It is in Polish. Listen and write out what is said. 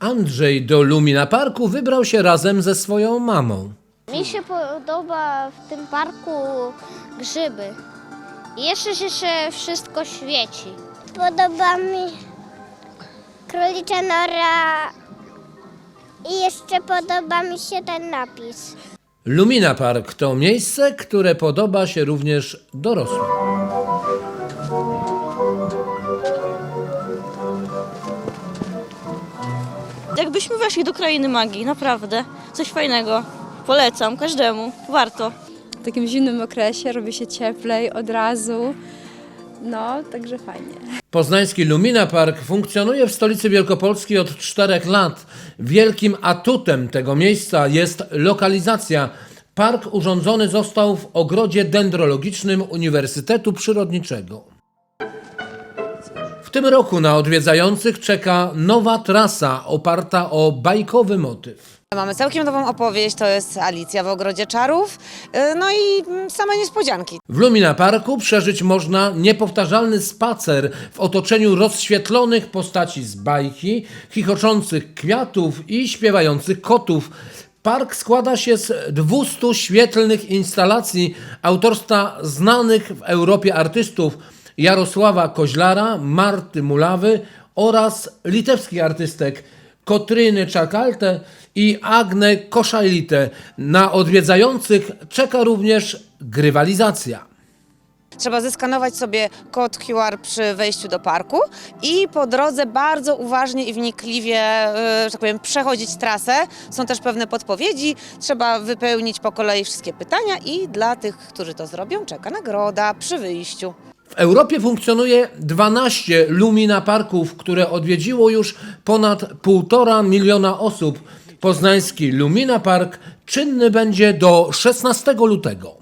Andrzej do Lumina Parku wybrał się razem ze swoją mamą. Mi się podoba w tym parku grzyby. I jeszcze się się wszystko świeci. Podoba mi królicza nora i jeszcze podoba mi się ten napis. Lumina Park to miejsce, które podoba się również dorosłym. Jakbyśmy weszli do krainy magii, naprawdę. Coś fajnego. Polecam każdemu. Warto. W takim zimnym okresie robi się cieplej od razu. No, także fajnie. Poznański Lumina Park funkcjonuje w stolicy Wielkopolski od czterech lat. Wielkim atutem tego miejsca jest lokalizacja. Park urządzony został w ogrodzie dendrologicznym Uniwersytetu Przyrodniczego. W tym roku na odwiedzających czeka nowa trasa oparta o bajkowy motyw. Mamy całkiem nową opowieść, to jest Alicja w Ogrodzie Czarów, y, no i mm, same niespodzianki. W Lumina Parku przeżyć można niepowtarzalny spacer w otoczeniu rozświetlonych postaci z bajki, chichoczących kwiatów i śpiewających kotów. Park składa się z 200 świetlnych instalacji autorstwa znanych w Europie artystów Jarosława Koźlara, Marty Mulawy oraz litewskich artystek Kotryny Czakalte i Agne Koszajlite. Na odwiedzających czeka również grywalizacja. Trzeba zeskanować sobie kod QR przy wejściu do parku i po drodze bardzo uważnie i wnikliwie, y, że tak powiem, przechodzić trasę. Są też pewne podpowiedzi, trzeba wypełnić po kolei wszystkie pytania i dla tych, którzy to zrobią, czeka nagroda przy wyjściu. W Europie funkcjonuje 12 Lumina Parków, które odwiedziło już ponad 1,5 miliona osób. Poznański Lumina Park czynny będzie do 16 lutego.